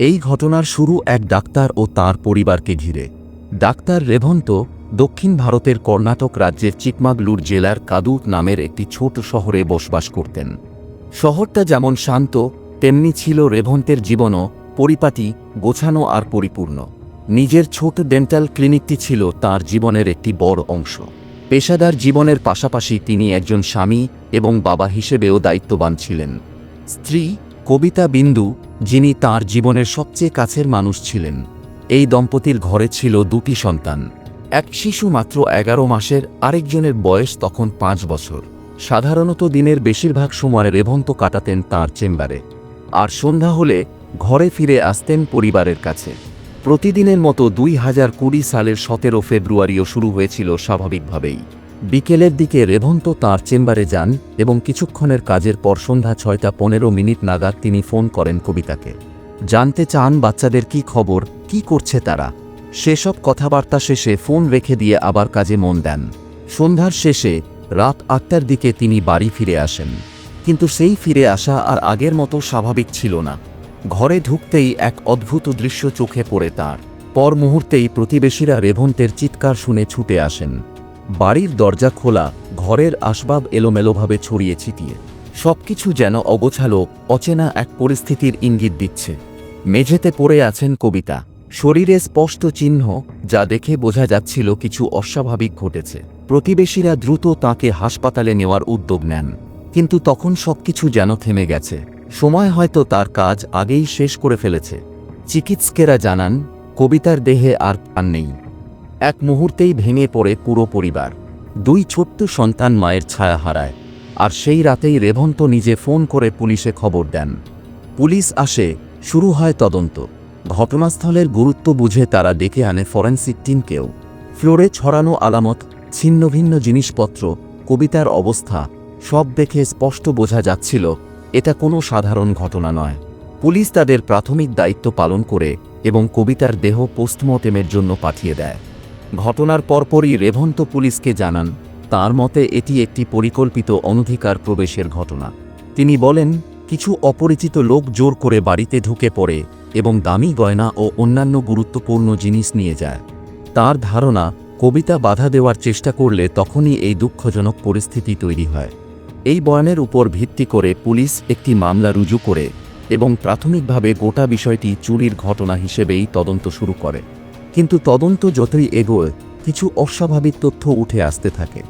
এই ঘটনার শুরু এক ডাক্তার ও তার পরিবারকে ঘিরে। ডাক্তার রেভন্ত দক্ষিণ ভারতের কর্ণাটক রাজ্যের চিকমাগলুর জেলার কাদুত নামের একটি ছোট শহরে বসবাস করতেন। শহরটা যেমন শান্ত, তেমনি ছিল রেভন্তের জীবনও পরিপাটি, গোছানো আর পরিপূর্ণ। নিজের ছোট ডেন্টাল ক্লিনিকটি ছিল তার জীবনের একটি বড় অংশ। পেশাদার জীবনের পাশাপাশি তিনি একজন স্বামী এবং বাবা হিসেবেও দায়িত্ববান ছিলেন। স্ত্রী কবিতা বিন্দু, যিনি তার জীবনের সবচেয়ে কাছের মানুষ ছিলেন। এই দম্পতির ঘরে ছিল দুটি সন্তান। এক শিশু মাত্র এগারো মাসের, আরেকজনের বয়স তখন পাঁচ বছর। সাধারণত দিনের বেশিরভাগ সময় রেভন্ত কাটাতেন তার চেম্বারে। আর সন্ধ্যা হলে ঘরে ফিরে আসতেন পরিবারের কাছে। প্রতিদিনের মতো দুই হাজার কুড়ি সালের সতেরো ফেব্রুয়ারিও শুরু হয়েছিল স্বাভাবিকভাবেই। বিকেলের দিকে রেভন্ত তার চেম্বারে যান এবং কিছুক্ষণের কাজের পর সন্ধ্যা ছয়টা পনেরো মিনিট নাগাদ তিনি ফোন করেন কবিতাকে। জানতে চান বাচ্চাদের কি খবর, কি করছে তারা? সেসব কথাবার্তা শেষে ফোন রেখে দিয়ে আবার কাজে মন দেন। সন্ধ্যার শেষে, রাত আটটার দিকে তিনি বাড়ি ফিরে আসেন। কিন্তু সেই ফিরে আসা আর আগের মতো স্বাভাবিক ছিল না। ঘরে ঢুকতেই এক অদ্ভুত দৃশ্য চোখে পড়ে তার। পর মুহূর্তেই প্রতিবেশীরা রেভন্তের চিৎকার শুনে ছুটে আসেন। বাড়ির দরজা খোলা, ঘরের আসবাব এলোমেলোভাবে ছড়িয়ে ছিটিয়ে। সবকিছু যেন অগোছালো, অচেনা এক পরিস্থিতির ইঙ্গিত দিচ্ছে। মেঝেতে পড়ে আছেন কবিতা। শরীরে স্পষ্ট চিহ্ন, যা দেখে বোঝা যাচ্ছিল কিছু অস্বাভাবিক ঘটেছে। প্রতিবেশীরা দ্রুত তাকে হাসপাতালে নেওয়ার উদ্যোগ নেন। কিন্তু তখন সবকিছু যেন থেমে গেছে। সময় হয়তো তার কাজ আগেই শেষ করে ফেলেছে। চিকিৎসকেরা জানান, কবিতার দেহে আর প্রাণ নেই। এক মুহূর্তেই ভেঙে পড়ে পুরো পরিবার। দুই ছোট্ট সন্তান মায়ের ছায়া হারায়, আর সেই রাতেই রেভন্ত নিজে ফোন করে পুলিশে খবর দেন। পুলিশ আসে, শুরু হয় তদন্ত। ঘটনাস্থলের গুরুত্ব বুঝে তারা ডেকে আনে ফরেন্সিক টিমকেও। ফ্লোরে ছড়ানো আলামত, ছিন্ন ভিন্ন জিনিসপত্র, কবিতার অবস্থা, সব দেখে স্পষ্ট বোঝা যাচ্ছিল, এটা কোনো সাধারণ ঘটনা নয়। পুলিশ তাদের প্রাথমিক দায়িত্ব পালন করে এবং কবিতার দেহ পোস্টমর্টেমের জন্য পাঠিয়ে দেয়। ঘটনার পরপরই রেভন্ত পুলিশকে জানান, তার মতে এটি একটি পরিকল্পিত অনধিকার প্রবেশের ঘটনা। তিনি বলেন, কিছু অপরিচিত লোক জোর করে বাড়িতে ঢুকে পড়ে এবং দামি গয়না ও অন্যান্য গুরুত্বপূর্ণ জিনিস নিয়ে যায়। তার ধারণা, কবিতা বাধা দেওয়ার চেষ্টা করলে তখনই এই দুঃখজনক পরিস্থিতি তৈরি হয়। এই বয়ানের উপর ভিত্তি করে পুলিশ একটি মামলা রুজু করে এবং প্রাথমিকভাবে গোটা বিষয়টি চুরির ঘটনা হিসেবেই তদন্ত শুরু করে। কিন্তু তদন্ত যতই এগোয়, কিছু অস্বাভাবিক তথ্য উঠে আসতে থাকে।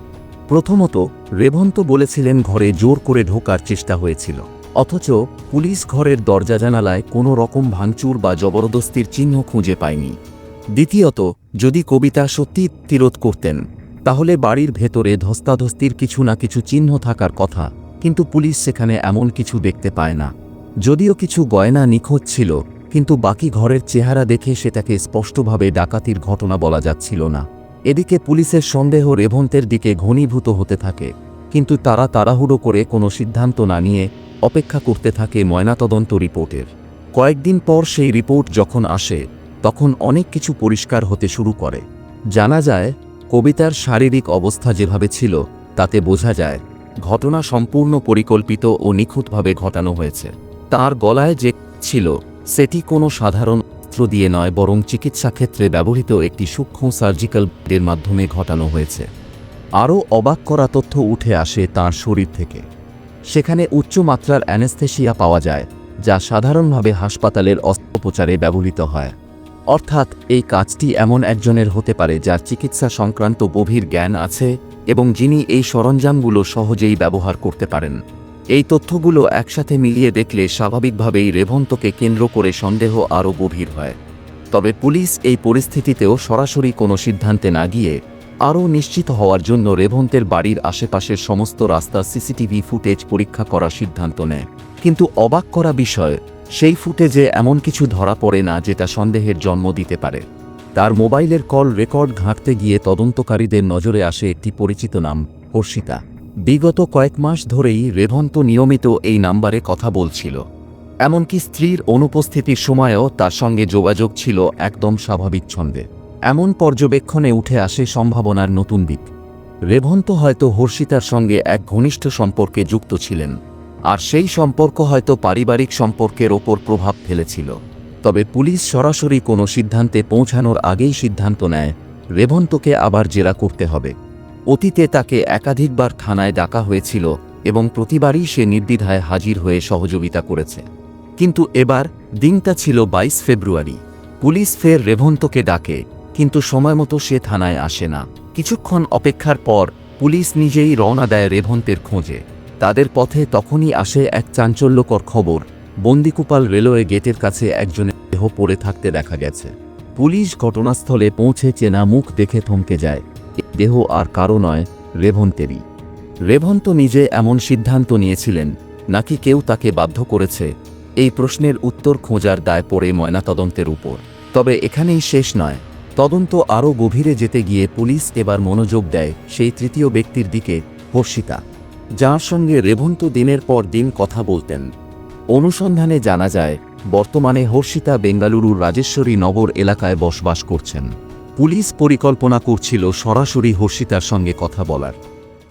প্রথমত রেভন্ত বলেছিলেন ঘরে জোর করে ঢোকার চেষ্টা হয়েছিল। অথচ, পুলিশ ঘরের দরজা জানালায় কোনো রকম ভাঙচুর বা জবরদস্তির চিহ্ন খুঁজে পায়নি। দ্বিতীয়ত, যদি কবিতা সত্যি তিরোধ করতেন, তাহলে বাড়ির ভেতরে ধস্তাধস্তির কিছু না কিছু চিহ্ন থাকার কথা, কিন্তু পুলিশ সেখানে এমন কিছু দেখতে পায় না। যদিও কিছু গয়না নিখোঁজ ছিল কিন্তু বাকি ঘরের চেহারা দেখে সেটাকে স্পষ্টভাবে ডাকাতির ঘটনা বলা যাচ্ছিল না। এদিকে পুলিশের সন্দেহ রেভন্তের দিকে ঘনীভূত হতে থাকে, কিন্তু তারা তাড়াহুড়ো করে কোনো সিদ্ধান্ত না নিয়ে অপেক্ষা করতে থাকে ময়নাতদন্ত রিপোর্টের। কয়েকদিন পর সেই রিপোর্ট যখন আসে, তখন অনেক কিছু পরিষ্কার হতে শুরু করে। জানা যায়, কবিতার শারীরিক অবস্থা যেভাবে ছিল, তাতে বোঝা যায়, ঘটনা সম্পূর্ণ পরিকল্পিত ও নিখুঁতভাবে ঘটানো হয়েছে। তার গলায় যে ছিল সেটি কোনো সাধারণ অস্ত্র দিয়ে নয়, বরং চিকিৎসা ক্ষেত্রে ব্যবহৃত একটি সূক্ষ্ম সার্জিক্যাল ব্লেডের মাধ্যমে ঘটানো হয়েছে। আরও অবাক করা তথ্য উঠে আসে তার শরীর থেকে। সেখানে উচ্চমাত্রার অ্যানেস্থেশিয়া পাওয়া যায়, যা সাধারণভাবে হাসপাতালের অস্ত্রোপচারে ব্যবহৃত হয়। অর্থাৎ, এই কাজটি এমন একজনের হতে পারে যার চিকিৎসা সংক্রান্ত গভীর জ্ঞান আছে এবং যিনি এই সরঞ্জামগুলো সহজেই ব্যবহার করতে পারেন। এই তথ্যগুলো একসাথে মিলিয়ে দেখলে স্বাভাবিকভাবেই রেভন্তকে কেন্দ্র করে সন্দেহ আরও গভীর হয়। তবে পুলিশ এই পরিস্থিতিতেও সরাসরি কোনো সিদ্ধান্তে না গিয়ে আরও নিশ্চিত হওয়ার জন্য রেভন্তের বাড়ির আশেপাশের সমস্ত রাস্তা সিসিটিভি ফুটেজ পরীক্ষা করার সিদ্ধান্ত নেয়। কিন্তু অবাক করা বিষয়, সেই ফুটেজে এমন কিছু ধরা পড়ে না যেটা সন্দেহের জন্ম দিতে পারে। তার মোবাইলের কল রেকর্ড ঘাঁটতে গিয়ে তদন্তকারীদের নজরে আসে একটি পরিচিত নাম, হর্ষিতা। বিগত কয়েক মাস ধরেই রেভন্ত নিয়মিত এই নাম্বারে কথা বলছিল। এমনকি স্ত্রীর অনুপস্থিতির সময়েও তার সঙ্গে যোগাযোগ ছিল একদম স্বাভাবিক ছন্দে। এমন পর্যবেক্ষণে উঠে আসে সম্ভাবনার নতুন দিক। রেভন্ত হয়তো হর্ষিতার সঙ্গে এক ঘনিষ্ঠ সম্পর্কে যুক্ত ছিলেন, আর সেই সম্পর্ক হয়তো পারিবারিক সম্পর্কের ওপর প্রভাব ফেলেছিল। তবে পুলিশ সরাসরি কোনো সিদ্ধান্তে পৌঁছানোর আগেই সিদ্ধান্ত নেয়, রেভন্তকে আবার জেরা করতে হবে। অতীতে তাকে একাধিকবার থানায় ডাকা হয়েছিল এবং প্রতিবারই সে নির্দ্বিধায় হাজির হয়ে সহযোগিতা করেছে। কিন্তু এবার দিনটা ছিল বাইশ ফেব্রুয়ারি। পুলিশ ফের রেভন্তকে ডাকে, কিন্তু সময়মতো সে থানায় আসে না। কিছুক্ষণ অপেক্ষার পর পুলিশ নিজেই রওনা দেয় রেভন্তের খোঁজে। তাদের পথে তখনই আসে এক চাঞ্চল্যকর খবর, বন্দিকুপাল রেলওয়ে গেটের কাছে একজনের দেহ পড়ে থাকতে দেখা গেছে। পুলিশ ঘটনাস্থলে পৌঁছে চেনা মুখ দেখে থমকে যায়। দেহ আর কারও নয়, রেভন্তেরই। রেভন্ত নিজে এমন সিদ্ধান্ত নিয়েছিলেন, নাকি কেউ তাকে বাধ্য করেছে? এই প্রশ্নের উত্তর খোঁজার দায় পড়ে ময়নাতদন্তের উপর। তবে এখানেই শেষ নয়। তদন্ত আরও গভীরে যেতে গিয়ে পুলিশ এবার মনোযোগ দেয় সেই তৃতীয় ব্যক্তির দিকে, হর্ষিতা। যার সঙ্গে রেভন্ত দিনের পর দিন কথা বলতেন। অনুসন্ধানে জানা যায়, বর্তমানে হর্ষিতা বেঙ্গালুরুর রাজেশ্বরী নগর এলাকায় বসবাস করছেন। পুলিশ পরিকল্পনা করছিল সরাসরি হর্ষিতার সঙ্গে কথা বলার।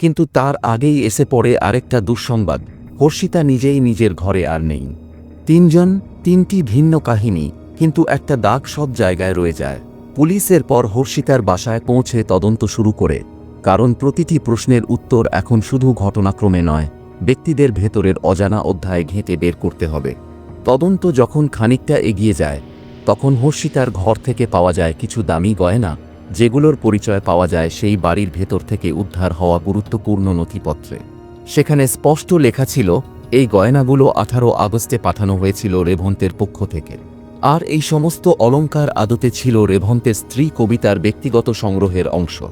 কিন্তু তার আগেই এসে পড়ে আরেকটা দুঃসংবাদ, হর্ষিতা নিজেই নিজের ঘরে আর নেই। তিনজন, তিনটি ভিন্ন কাহিনী, কিন্তু একটা দাগ সব জায়গায় রয়ে যায়। পুলিশের পর হর্ষিতার বাসায় পৌঁছে তদন্ত শুরু করে, কারণ প্রতিটি প্রশ্নের উত্তর এখন শুধু ঘটনাক্রমে নয়, ব্যক্তিদের ভেতরের অজানা অধ্যায় ঘেঁটে বের করতে হবে। তদন্ত যখন খানিকটা এগিয়ে যায় তখন হর্ষিতার ঘর থেকে পাওয়া যায় কিছু দামি গয়না, যেগুলোর পরিচয় পাওয়া যায় সেই বাড়ির ভেতর থেকে উদ্ধার হওয়া গুরুত্বপূর্ণ নথিপত্রে। সেখানে স্পষ্ট লেখা ছিল, এই গয়নাগুলো আঠারো আগস্টে পাঠানো হয়েছিল রেভন্তের পক্ষ থেকে। আর এই সমস্ত অলংকার আদতে ছিল রেভন্তের স্ত্রী কবিতার ব্যক্তিগত সংগ্রহের অংশ।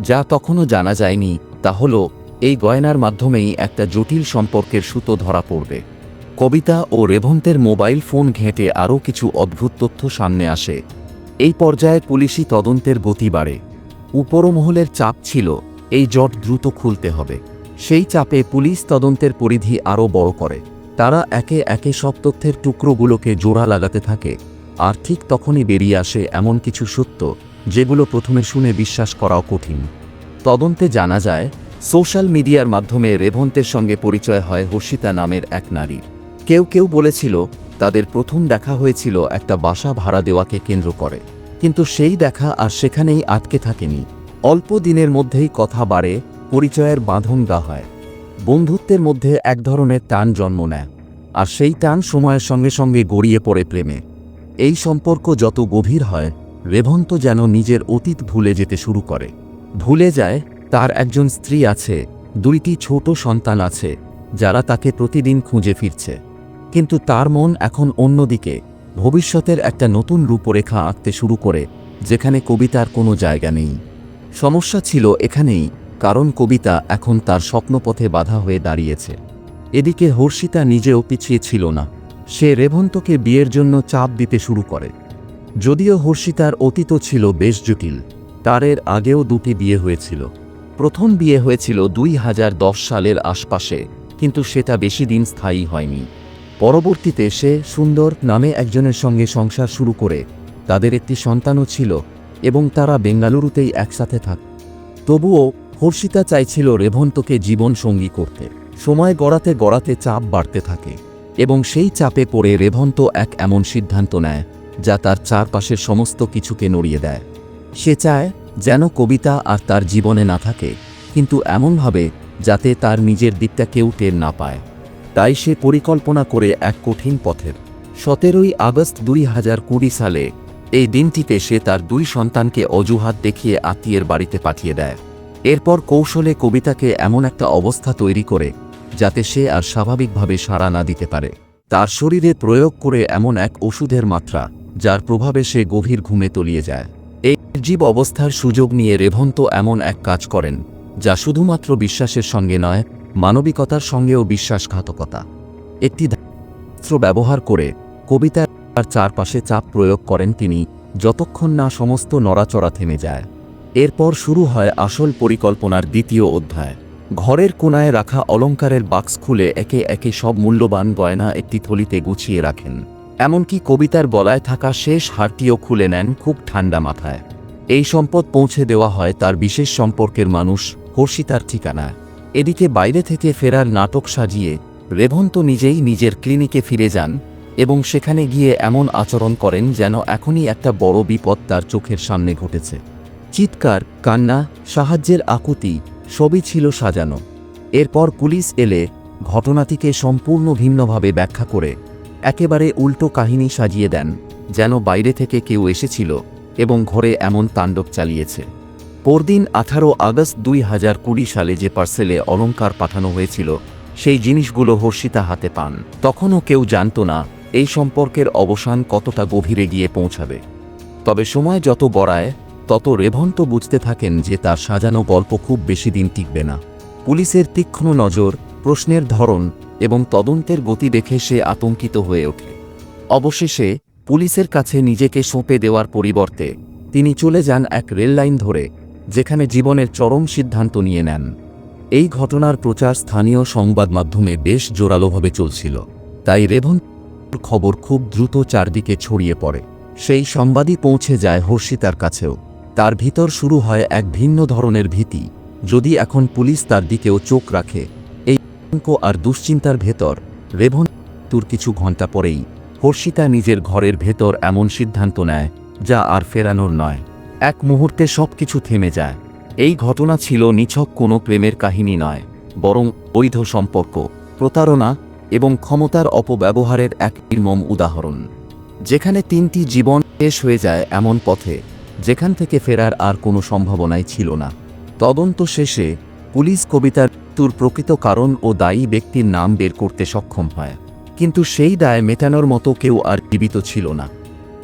যা তখনও জানা যায়নি, তা হল, এই গয়নার মাধ্যমেই একটা জটিল সম্পর্কের সুতো ধরা পড়বে। কবিতা ও রেভন্তের মোবাইল ফোন ঘেঁটে আরও কিছু অদ্ভুত তথ্য সামনে আসে। এই পর্যায়ে পুলিশি তদন্তের গতি বাড়ে। উপরমহলের চাপ ছিল, এই জট দ্রুত খুলতে হবে। সেই চাপে পুলিশ তদন্তের পরিধি আরও বড় করে। তারা একে একে সব তথ্যের টুকরোগুলোকে জোড়া লাগাতে থাকে। আর ঠিক তখনই বেরিয়ে আসে এমন কিছু সত্য, যেগুলো প্রথমে শুনে বিশ্বাস করাও কঠিন। তদন্তে জানা যায়, সোশ্যাল মিডিয়ার মাধ্যমে রেভন্তের সঙ্গে পরিচয় হয় হর্ষিতা নামের এক নারীর। কেউ কেউ বলেছিল, তাদের প্রথম দেখা হয়েছিল একটা বাসা ভাড়া দেওয়াকে কেন্দ্র করে। কিন্তু সেই দেখা আর সেখানেই আটকে থাকেনি। অল্প দিনের মধ্যেই কথা বাড়ে, পরিচয়ের বাঁধন গা হয়। বন্ধুত্বের মধ্যে এক ধরনের টান জন্ম নেয়। আর সেই টান সময়ের সঙ্গে সঙ্গে গড়িয়ে পড়ে প্রেমে। এই সম্পর্ক যত গভীর হয় রেভন্ত যেন নিজের অতীত ভুলে যেতে শুরু করে। ভুলে যায়, তার একজন স্ত্রী আছে, দুইটি ছোট সন্তান আছে, যারা তাকে প্রতিদিন খুঁজে ফিরছে। কিন্তু তার মন এখন অন্যদিকে, ভবিষ্যতের একটা নতুন রূপরেখা আঁকতে শুরু করে, যেখানে কবিতার কোনো জায়গা নেই। সমস্যা ছিল এখানেই, কারণ কবিতা এখন তার স্বপ্নপথে বাধা হয়ে দাঁড়িয়েছে। এদিকে হর্ষিতা নিজেও পিছিয়ে ছিল না। সে রেভন্তকে বিয়ের জন্য চাপ দিতে শুরু করে। যদিও হর্ষিতার অতীত ছিল বেশ জটিল তার এর আগেও দুটি বিয়ে হয়েছিল। প্রথম বিয়ে হয়েছিল দুই হাজার দশ সালের আশপাশে, কিন্তু সেটা বেশি দিন স্থায়ী হয়নি। পরবর্তীতে সে সুন্দর নামে একজনের সঙ্গে সংসার শুরু করে, তাদের একটি সন্তানও ছিল এবং তারা বেঙ্গালুরুতেই একসাথে থাক। তবুও হর্ষিতা চাইছিল রেভন্তকে জীবন সঙ্গী করতে। সময় গড়াতে গড়াতে চাপ বাড়তে থাকে এবং সেই চাপে পড়ে রেভন্ত এক এমন সিদ্ধান্ত নেয়, যা তার চারপাশের সমস্ত কিছুকে নড়িয়ে দেয়। সে চায় যেন কবিতা আর তার জীবনে না থাকে, কিন্তু এমনভাবে যাতে তার নিজের দিকটা কেউ টের না পায়। তাই সে পরিকল্পনা করে এক কঠিন পথের। সতেরোই আগস্ট দুই হাজার কুড়ি সালে এই দিনটিতে সে তার দুই সন্তানকে অজুহাত দেখিয়ে আত্মীয়ের বাড়িতে পাঠিয়ে দেয়। এরপর কৌশলে কবিতাকে এমন একটা অবস্থা তৈরি করে, যাতে সে আর স্বাভাবিকভাবে সাড়া না দিতে পারে। তার শরীরে প্রয়োগ করে এমন এক ওষুধের মাত্রা, যার প্রভাবে সে গভীর ঘুমে তলিয়ে যায়। এই জীব অবস্থার সুযোগ নিয়ে রেভন্ত এমন এক কাজ করেন, যা শুধুমাত্র বিশ্বাসের সঙ্গে নয় মানবিকতার সঙ্গেও বিশ্বাসঘাতকতা। একটি অস্ত্র ব্যবহার করে কবিতার চারপাশে চাপ প্রয়োগ করেন তিনি যতক্ষণ না সমস্ত নড়াচড়া থেমে যায়। এরপর শুরু হয় আসল পরিকল্পনার দ্বিতীয় অধ্যায়। ঘরের কোনায় রাখা অলংকারের বাক্স খুলে একে একে সব মূল্যবান গয়না একটি থলিতে গুছিয়ে রাখেন। এমনকি কবিতার গলায় থাকা শেষ হারটিও খুলে নেন খুব ঠান্ডা মাথায়। এই সম্পদ পৌঁছে দেওয়া হয় তার বিশেষ সম্পর্কের মানুষ হর্ষিতার ঠিকানায়। এদিকে বাইরে থেকে ফেরার নাটক সাজিয়ে রেভন্ত নিজেই নিজের ক্লিনিকে ফিরে যান এবং সেখানে গিয়ে এমন আচরণ করেন যেন এখনই একটা বড় বিপদ তার চোখের সামনে ঘটেছে। চিৎকার, কান্না, সাহায্যের আকুতি সবই ছিল সাজানো। এরপর পুলিশ এলে ঘটনাটিকে সম্পূর্ণ ভিন্নভাবে ব্যাখ্যা করে একেবারে উল্টো কাহিনী সাজিয়ে দেন যেন বাইরে থেকে কেউ এসেছিল এবং ঘরে এমন তাণ্ডব চালিয়েছে। পরদিন আঠারো আগস্ট দুই হাজার কুড়ি সালে যে পার্সেলে অলংকার পাঠানো হয়েছিল, সেই জিনিসগুলো হর্ষিতা হাতে পান। তখনও কেউ জানত না, এই সম্পর্কের অবসান কতটা গভীরে গিয়ে পৌঁছাবে। তবে সময় যত বড়ায় তত রেভন্ত বুঝতে থাকেন যে তার সাজানো গল্প খুব বেশি দিন টিকবে না। পুলিশের তীক্ষ্ণ নজর, প্রশ্নের ধরন এবং তদন্তের গতি দেখে সে আতঙ্কিত হয়ে ওঠে। অবশেষে পুলিশের কাছে নিজেকে সঁপে দেওয়ার পরিবর্তে তিনি চলে যান এক রেললাইন ধরে যেখানে জীবনের চরম সিদ্ধান্ত নিয়ে নেন। এই ঘটনার প্রচার স্থানীয় সংবাদ মাধ্যমে বেশ জোরালোভাবে চলছিল। তাই রেভন খবর খুব দ্রুত চারদিকে ছড়িয়ে পড়ে। সেই সংবাদই পৌঁছে যায় হর্ষিতার কাছেও। তার ভিতর শুরু হয় এক ভিন্ন ধরনের ভীতি। যদি এখন পুলিশ তার দিকেও চোখ রাখে, এই আতঙ্ক আর দুশ্চিন্তার ভেতর রেভন তুর কিছু ঘণ্টা পরেই হর্ষিতা নিজের ঘরের ভেতর এমন সিদ্ধান্ত নেয়, যা আর ফেরানোর নয়। এক মুহূর্তে সব কিছু থেমে যায়। এই ঘটনা ছিল নিছক কোনো প্রেমের কাহিনী নয়, বরং বৈধ সম্পর্ক, প্রতারণা এবং ক্ষমতার অপব্যবহারের এক নির্মম উদাহরণ। যেখানে তিনটি জীবন শেষ হয়ে যায় এমন পথে, যেখান থেকে ফেরার আর কোনো সম্ভাবনাই ছিল না। তদন্ত শেষে পুলিশ কবিতার মৃত্যুর প্রকৃত কারণ ও দায়ী ব্যক্তির নাম বের করতে সক্ষম হয়। কিন্তু সেই দায় মেটানোর মতো কেউ আর জীবিত ছিল না।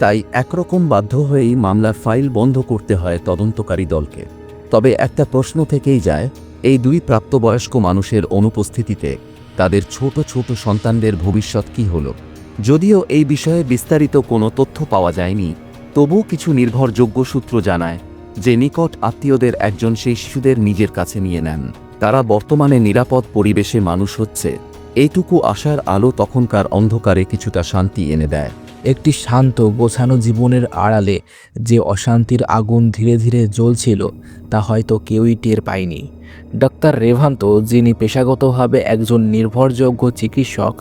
তাই একরকম বাধ্য হয়েই মামলার ফাইল বন্ধ করতে হয় তদন্তকারী দলকে। তবে একটা প্রশ্ন থেকেই যায়, এই দুই প্রাপ্তবয়স্ক মানুষের অনুপস্থিতিতে তাদের ছোট ছোট সন্তানদের ভবিষ্যৎ কি হল? যদিও এই বিষয়ে বিস্তারিত কোনো তথ্য পাওয়া যায়নি তবু কিছু নির্ভরযোগ্য সূত্র জানায় যে নিকট আত্মীয়দের একজন সেই শিশুদের নিজের কাছে নিয়ে নেন। তারা বর্তমানে নিরাপদ পরিবেশে মানুষ হচ্ছে, এইটুকু আশার আলো তখনকার অন্ধকারে কিছুটা শান্তি এনে দেয়। একটি শান্ত, গোছানো জীবনের আড়ালে যে অশান্তির আগুন ধীরে ধীরে জ্বলছিল, তা হয়তো কেউই টের পায়নি। ডাক্তার রেভান্ত, যিনি পেশাগতভাবে একজন নির্ভরযোগ্য চিকিৎসক,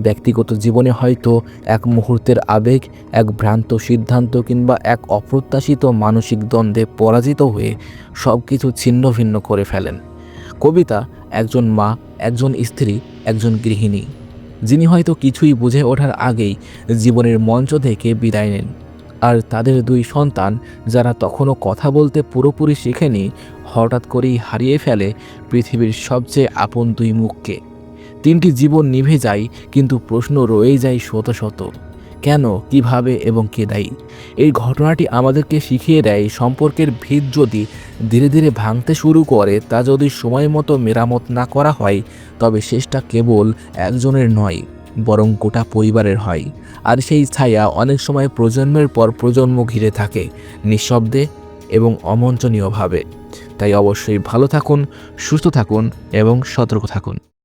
ব্যক্তিগত জীবনে হয়তো এক মুহূর্তের আবেগ, এক ভ্রান্ত সিদ্ধান্ত কিংবা এক অপ্রত্যাশিত মানসিক দ্বন্দ্বে পরাজিত হয়ে সব কিছু ছিন্ন ভিন্ন করে ফেলেন। কবিতা, একজন মা, একজন স্ত্রী, একজন গৃহিণী। যিনি হয়তো কিছুই বুঝে ওঠার আগেই জীবনের মঞ্চ থেকে বিদায় নেন। আর তাদের দুই সন্তান, যারা তখনও কথা বলতে পুরোপুরি শেখেনি, হঠাৎ করেই হারিয়ে ফেলে পৃথিবীর সবচেয়ে আপন দুই মুখকে। তিনটি জীবন নিভে যায়, কিন্তু প্রশ্ন রয়ে যায় শত শত। কেন, কীভাবে এবং কে দায়ী? এই ঘটনাটি আমাদেরকে শিখিয়ে দেয় সম্পর্কের ভিত যদি ধীরে ধীরে ভাঙতে শুরু করে, তা যদি সময় মতো মেরামত না করা হয়, তবে শেষটা কেবল একজনের নয়, বরং গোটা পরিবারের হয়। আর সেই ছায়া অনেক সময় প্রজন্মের পর প্রজন্ম ঘিরে থাকে, নিঃশব্দে এবং অমঞ্চনীয়ভাবে তাই অবশ্যই ভালো থাকুন, সুস্থ থাকুন এবং সতর্ক থাকুন।